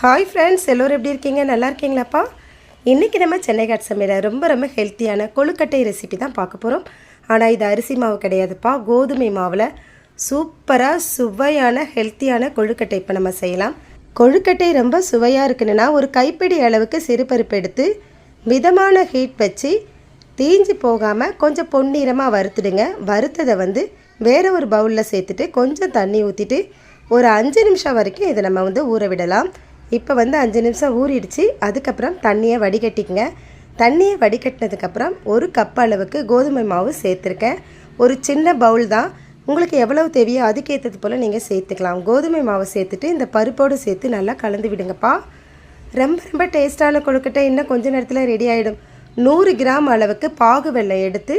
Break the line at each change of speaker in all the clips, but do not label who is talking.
hi friends எல்லோரும் எப்படி இருக்கீங்க நல்லா இருக்கீங்களாப்பா இன்றைக்கி நம்ம சென்னை காட் சமையலில் ரொம்ப ரொம்ப ஹெல்த்தியான கொழுக்கட்டை ரெசிபி தான் பார்க்க போகிறோம் ஆனால் இது அரிசி மாவு கிடையாதுப்பா கோதுமை மாவில் சூப்பராக சுவையான ஹெல்த்தியான கொழுக்கட்டை இப்போ நம்ம செய்யலாம் கொழுக்கட்டை ரொம்ப சுவையாக இருக்கணும்னா ஒரு கைப்பிடி அளவுக்கு சிறுபருப்பு எடுத்து மிதமான ஹீட் வச்சு தீஞ்சு போகாமல் கொஞ்சம் பொன்னிறமாக வறுத்துடுங்க வறுத்ததை வந்து வேறு ஒரு பவுலில் சேர்த்துட்டு கொஞ்சம் தண்ணி ஊற்றிட்டு ஒரு அஞ்சு நிமிஷம் வரைக்கும் இதை நம்ம வந்து ஊற விடலாம் இப்போ வந்து அஞ்சு நிமிஷம் ஊறிடுச்சு அதுக்கப்புறம் தண்ணியை வடிகட்டிக்கங்க தண்ணியை வடிகட்டினதுக்கப்புறம் ஒரு கப் அளவுக்கு கோதுமை மாவு சேர்த்துருக்கேன் ஒரு சின்ன பவுல் தான் உங்களுக்கு எவ்வளவு தேவையோ அதுக்கேற்றது போல் நீங்கள் சேர்த்துக்கலாம் கோதுமை மாவு சேர்த்துட்டு இந்த பருப்போடு சேர்த்து நல்லா கலந்து விடுங்கப்பா ரொம்ப ரொம்ப டேஸ்ட்டான கொழுக்கட்டை இன்னும் கொஞ்சம் நேரத்தில் ரெடி ஆகிடும் நூறு கிராம் அளவுக்கு பாகு வெள்ளை எடுத்து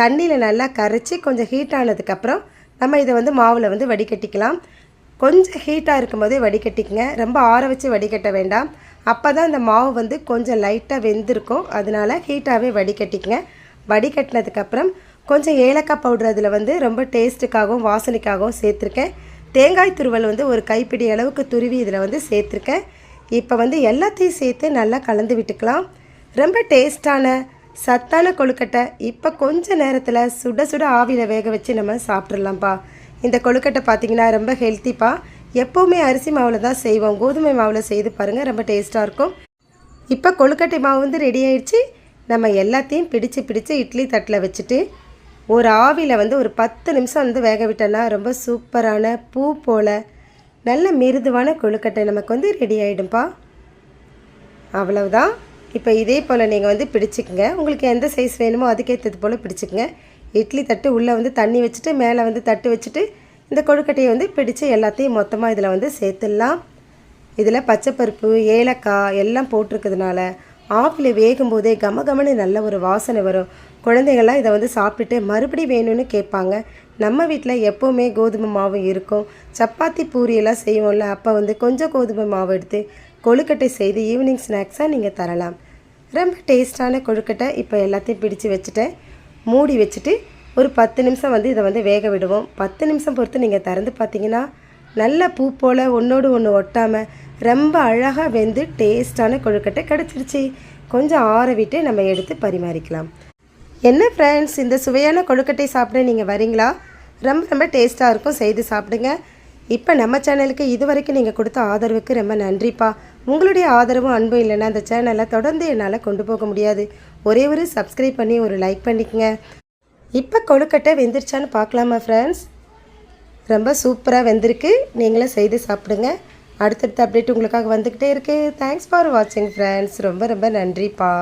தண்ணியில் நல்லா கரைச்சி கொஞ்சம் ஹீட் ஆனதுக்கப்புறம் நம்ம இதை வந்து மாவில் வந்து வடிகட்டிக்கலாம் கொஞ்சம் ஹீட்டாக இருக்கும்போதே வடிகட்டிக்கங்க ரொம்ப ஆற வச்சு வடிகட்ட வேண்டாம் அப்போ தான் இந்த மாவு வந்து கொஞ்சம் லைட்டாக வெந்திருக்கும் அதனால் ஹீட்டாகவே வடிகட்டிக்கங்க வடிகட்டினதுக்கப்புறம் கொஞ்சம் ஏலக்காய் பவுடர் அதில் வந்து ரொம்ப டேஸ்ட்டுக்காகவும் வாசனைக்காகவும் சேர்த்துருக்கேன் தேங்காய் துருவல் வந்து ஒரு கைப்பிடி அளவுக்கு துருவி இதில் வந்து சேர்த்துருக்கேன் இப்போ வந்து எல்லாத்தையும் சேர்த்து நல்லா கலந்து விட்டுக்கலாம் ரொம்ப டேஸ்டான சத்தான கொழுக்கட்டை இப்போ கொஞ்சம் நேரத்தில் சுட சுட ஆவியில் வேக வச்சு நம்ம சாப்பிட்றலாம்ப்பா இந்த கொழுக்கட்டை பார்த்தீங்கன்னா ரொம்ப ஹெல்த்திப்பா எப்போவுமே அரிசி மாவில் தான் செய்வோம் கோதுமை மாவில் செய்து பாருங்கள் ரொம்ப டேஸ்ட்டாக இருக்கும் இப்போ கொழுக்கட்டை மாவு வந்து ரெடி ஆயிடுச்சு நம்ம எல்லாத்தையும் பிடிச்சு பிடிச்சு இட்லி தட்டில் வச்சுட்டு ஒரு ஆவியில் வந்து ஒரு பத்து நிமிஷம் வந்து வேக விட்டோன்னா ரொம்ப சூப்பரான பூ போல் நல்ல மிருதுவான கொழுக்கட்டை நமக்கு வந்து ரெடி ஆகிடும்பா அவ்வளவுதான் இப்போ இதே போல் நீங்கள் வந்து பிடிச்சிக்கங்க உங்களுக்கு எந்த சைஸ் வேணுமோ அதுக்கேற்றது போல் பிடிச்சிக்கங்க இட்லி தட்டு உள்ளே வந்து தண்ணி வச்சுட்டு மேலே வந்து தட்டு வச்சுட்டு இந்த கொழுக்கட்டையை வந்து பிடித்து எல்லாத்தையும் மொத்தமாக இதில் வந்து சேர்த்துடலாம் இதில் பச்சைப்பருப்பு ஏலக்காய் எல்லாம் போட்டிருக்கிறதுனால ஆப்பில் வேகும்போதே கம கமனு நல்ல ஒரு வாசனை வரும் குழந்தைங்கள்லாம் இதை வந்து சாப்பிட்டுட்டு மறுபடி வேணும்னு கேட்பாங்க நம்ம வீட்டில் எப்போவுமே கோதுமை மாவு இருக்கும் சப்பாத்தி பூரியெல்லாம் செய்வோம்ல அப்போ வந்து கொஞ்சம் கோதுமை மாவு எடுத்து கொழுக்கட்டை செய்து ஈவினிங் ஸ்நாக்ஸாக நீங்கள் தரலாம் ரொம்ப டேஸ்டான கொழுக்கட்டை இப்போ எல்லாத்தையும் பிடிச்சி வச்சுட்டேன் மூடி வச்சுட்டு ஒரு பத்து நிமிஷம் வந்து இதை வந்து வேக விடுவோம் பத்து நிமிஷம் பொறுத்து நீங்கள் திறந்து பார்த்தீங்கன்னா நல்ல பூ போல் ஒன்றோடு ஒன்று ஒட்டாமல் ரொம்ப அழகாக வெந்து டேஸ்டான கொழுக்கட்டை கிடச்சிருச்சு கொஞ்சம் ஆற விட்டு நம்ம எடுத்து பரிமாறிக்கலாம் என்ன ஃப்ரெண்ட்ஸ் இந்த சுவையான கொழுக்கட்டை சாப்பிட நீங்கள் வரீங்களா ரொம்ப ரொம்ப டேஸ்ட்டாக இருக்கும் செய்து சாப்பிடுங்க இப்போ நம்ம சேனலுக்கு இது வரைக்கும் நீங்கள் கொடுத்த ஆதரவுக்கு ரொம்ப நன்றிப்பா உங்களுடைய ஆதரவும் அன்பும் இல்லைன்னா அந்த சேனலை தொடர்ந்து என்னால் கொண்டு போக முடியாது ஒரே ஒரு சப்ஸ்கிரைப் பண்ணி ஒரு லைக் பண்ணிக்கங்க இப்போ கொழுக்கட்டை வெந்துருச்சான்னு பார்க்கலாமா ஃப்ரெண்ட்ஸ் ரொம்ப சூப்பராக வெந்திருக்கு நீங்களே செய்து சாப்பிடுங்க அடுத்தடுத்த அப்டேட் உங்களுக்காக வந்துக்கிட்டே இருக்குது தேங்க்ஸ் ஃபார் வாட்சிங் ஃப்ரெண்ட்ஸ் ரொம்ப ரொம்ப நன்றிப்பா